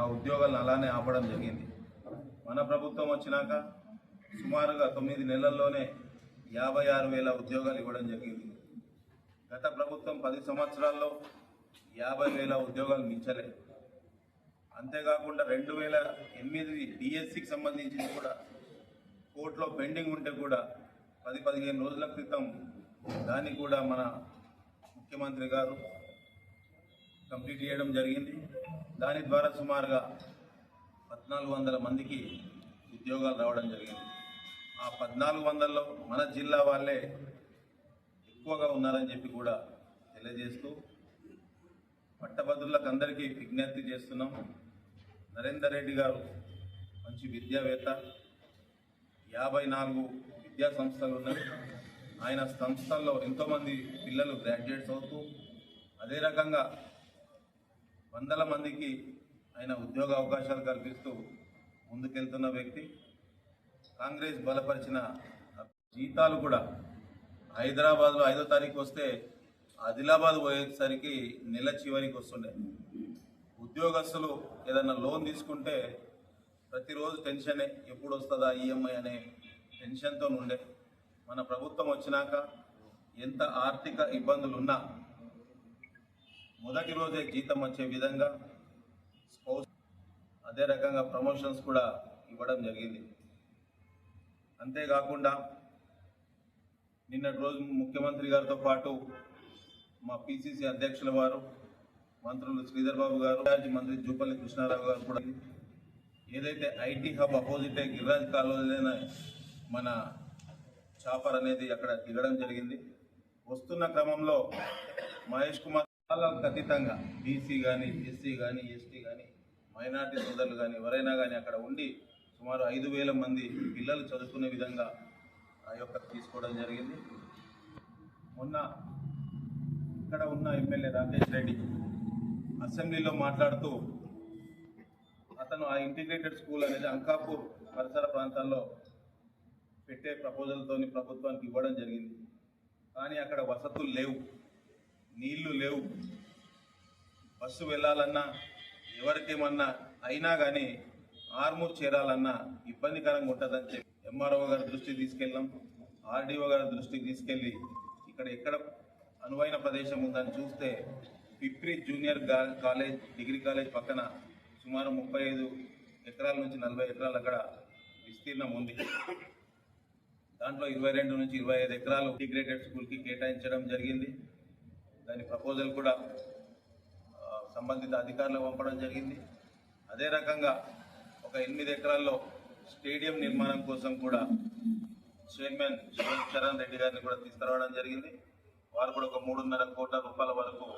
ఆ ఉద్యోగాలను అలానే ఆపడం జరిగింది. మన ప్రభుత్వం వచ్చినాక సుమారుగా తొమ్మిది నెలల్లోనే యాభై ఆరు వేల ఉద్యోగాలు ఇవ్వడం జరిగింది. గత ప్రభుత్వం పది సంవత్సరాల్లో యాభై వేల ఉద్యోగాలు మించలే. అంతేకాకుండా రెండు వేల ఎనిమిది డిఎస్సికి సంబంధించింది కూడా కోర్టులో పెండింగ్ ఉంటే కూడా పది పదిహేను రోజుల క్రితం దాన్ని కూడా మన ముఖ్యమంత్రి గారు కంప్లీట్ చేయడం జరిగింది. దాని ద్వారా సుమారుగా పద్నాలుగు వందల మందికి ఉద్యోగాలు రావడం జరిగింది. ఆ పద్నాలుగు వందల్లో మన జిల్లా వాళ్ళే ఎక్కువగా ఉన్నారని చెప్పి కూడా తెలియజేస్తూ పట్టభద్రులకు అందరికీ విజ్ఞప్తి చేస్తున్నాం. నరేందర్ రెడ్డి గారు మంచి విద్యావేత్త. యాభై నాలుగు విద్యా సంస్థలు ఉన్నాయి ఆయన సంస్థల్లో ఎంతోమంది పిల్లలు గ్రాడ్యుయేట్స్ అవుతూ అదే రకంగా వందల మందికి ఆయన ఉద్యోగ అవకాశాలు కల్పిస్తూ ముందుకెళ్తున్న వ్యక్తి. కాంగ్రెస్ బలపరిచిన జీతాలు కూడా హైదరాబాద్లో ఐదో తారీఖు వస్తే ఆదిలాబాద్ పోయేసరికి నెల చివరికి వస్తుండే. ఉద్యోగస్తులు ఏదైనా లోన్ తీసుకుంటే ప్రతిరోజు టెన్షనే ఎప్పుడు వస్తుందా ఈఎంఐ అనే టెన్షన్తో ఉండే మన ప్రభుత్వం వచ్చినాక ఎంత ఆర్థిక ఇబ్బందులు ఉన్నా మొదటి రోజే జీతం వచ్చే విధంగా స్పౌస్ అదే రకంగా ప్రమోషన్స్ కూడా ఇవ్వడం జరిగింది. అంతేకాకుండా నిన్నటి రోజు ముఖ్యమంత్రి గారితో పాటు మా పిసిసి అధ్యక్షుల వారు మంత్రులు శ్రీధర్ బాబు గారు మాజీ మంత్రి జూపల్లి కృష్ణారావు గారు కూడా ఏదైతే ఐటీ హబ్ అపోజిటే గిరిరాజ్ కాలువలోనే మన చాపర్ అనేది అక్కడ దిగడం జరిగింది. వస్తున్న క్రమంలో మహేష్ కుమార్ చాలా అతీతంగా బీసీ కానీ ఎస్సీ కానీ ఎస్టీ కానీ మైనార్టీ సోదరులు కానీ ఎవరైనా కానీ అక్కడ ఉండి సుమారు ఐదు వేల మంది పిల్లలు చదువుకునే విధంగా ఆ యొక్క తీసుకోవడం జరిగింది. మొన్న ఇక్కడ ఉన్న ఎమ్మెల్యే రాకేష్ రెడ్డి అసెంబ్లీలో మాట్లాడుతూ అతను ఆ ఇంటిగ్రేటెడ్ స్కూల్ అనేది అంకాపూర్ పరిసర ప్రాంతాల్లో పెట్టే ప్రపోజల్తోని ప్రభుత్వానికి ఇవ్వడం జరిగింది. కానీ అక్కడ వసతులు లేవు. నీళ్ళు లేవు. బస్సు వెళ్ళాలన్నా ఎవరికేమన్నా అయినా కానీ ఆర్మూర్ చేరాలన్నా ఇబ్బందికరంగా ఉంటుందని చెప్పి ఎంఆర్ఓ గారి దృష్టికి తీసుకెళ్ళాం. ఆర్డీఓ గారి దృష్టికి తీసుకెళ్ళి ఇక్కడ ఎక్కడ అనువైన ప్రదేశం ఉందని చూస్తే Pipri junior college degree college పక్కన సుమారు ముప్పై ఐదు ఎకరాల నుంచి నలభై ఎకరాలు అక్కడ విస్తీర్ణం ఉంది. దాంట్లో ఇరవై రెండు నుంచి ఇరవై ఐదు ఎకరాలు ఇంటిగ్రేటెడ్ స్కూల్కి కేటాయించడం జరిగింది. దాని ప్రపోజల్ కూడా సంబంధిత అధికారులకు పంపడం జరిగింది. అదే రకంగా ఒక ఎనిమిది ఎకరాల్లో స్టేడియం నిర్మాణం కోసం కూడా చైర్మన్ చరణ్ రెడ్డి గారిని కూడా తీసుకురావడం జరిగింది. వారు కూడా ఒక మూడున్నర కోట్ల రూపాయల వరకు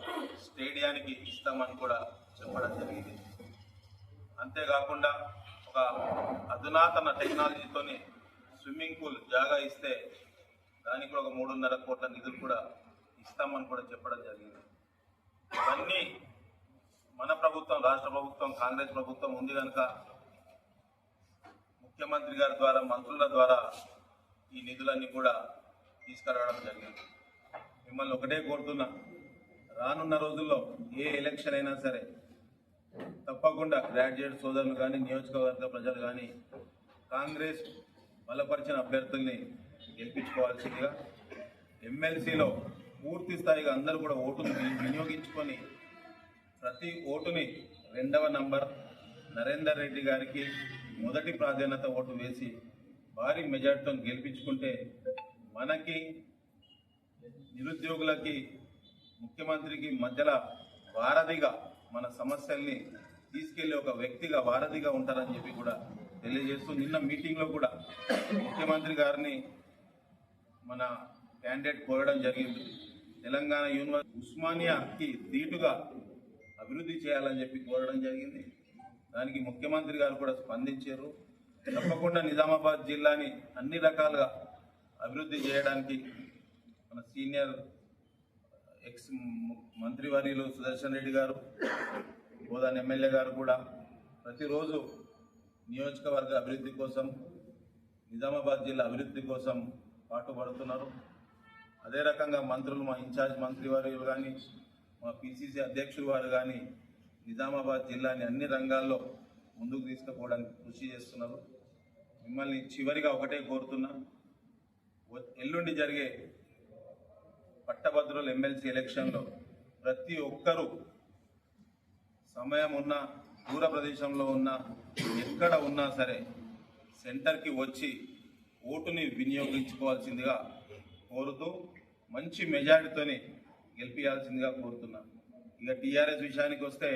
స్టేడియానికి ఇస్తామని కూడా చెప్పడం జరిగింది. అంతేకాకుండా ఒక అధునాతన టెక్నాలజీతోని స్విమ్మింగ్ పూల్ జాగా ఇస్తే దానికి కూడా ఒక మూడున్నర కోట్ల నిధులు కూడా ఇస్తామని కూడా చెప్పడం జరిగింది. ఇవన్నీ మన ప్రభుత్వం రాష్ట్ర ప్రభుత్వం కాంగ్రెస్ ప్రభుత్వం ఉంది కనుక ముఖ్యమంత్రి గారి ద్వారా మంత్రుల ద్వారా ఈ నిధులన్నీ కూడా తీసుకురావడం జరిగింది. మిమ్మల్ని ఒకటే కోరుతున్నా రానున్న రోజుల్లో ఏ ఎలక్షన్ అయినా సరే తప్పకుండా గ్రాడ్యుయేట్ సోదరులు కానీ నియోజకవర్గ ప్రజలు కానీ కాంగ్రెస్ బలపరిచిన అభ్యర్థుల్ని గెలిపించుకోవాల్సిందిగా ఎమ్మెల్సీలో పూర్తి స్థాయిగా అందరూ కూడా ఓటును వినియోగించుకొని ప్రతి ఓటుని రెండవ నంబర్ నరేందర్ రెడ్డి గారికి మొదటి ప్రాధాన్యత ఓటు వేసి భారీ మెజార్టీతో గెలిపించుకుంటే మనకి నిరుద్యోగులకి ముఖ్యమంత్రికి మధ్యలో వారధిగా మన సమస్యల్ని తీసుకెళ్ళే ఒక వ్యక్తిగా వారధిగా ఉంటారని చెప్పి కూడా తెలియజేస్తూ నిన్న మీటింగ్లో కూడా ముఖ్యమంత్రి గారిని మన క్యాండిడేట్ కోరడం జరిగింది. తెలంగాణ యూనివర్సిటీ ఉస్మానియాకి ధీటుగా అభివృద్ధి చేయాలని చెప్పి కోరడం జరిగింది. దానికి ముఖ్యమంత్రి గారు కూడా స్పందించారు. తప్పకుండా నిజామాబాద్ జిల్లాని అన్ని రకాలుగా అభివృద్ధి చేయడానికి మన సీనియర్ ఎక్స్ మంత్రివర్యులు సుదర్శన్ రెడ్డి గారు గోదాన్ ఎమ్మెల్యే గారు కూడా ప్రతిరోజు నియోజకవర్గ అభివృద్ధి కోసం నిజామాబాద్ జిల్లా అభివృద్ధి కోసం పాటుపడుతున్నారు. అదే రకంగా మంత్రులు మా ఇన్ఛార్జ్ వారు కానీ మా పిసిసి అధ్యక్షులు వారు కానీ నిజామాబాద్ జిల్లాని అన్ని రంగాల్లో ముందుకు తీసుకుపోవడానికి కృషి చేస్తున్నారు. మిమ్మల్ని చివరిగా ఒకటే కోరుతున్నా ఎల్లుండి జరిగే పట్టభద్రుల ఎమ్మెల్సీ ఎలక్షన్లో ప్రతి ఒక్కరూ సమయం ఉన్న దూర ప్రదేశంలో ఉన్న ఎక్కడ ఉన్నా సరే సెంటర్కి వచ్చి ఓటుని వినియోగించుకోవాల్సిందిగా కోరుతూ మంచి మెజారిటీతోని గెలిపించాల్సిందిగా కోరుతున్నాను. ఇక టీఆర్ఎస్ విషయానికి వస్తే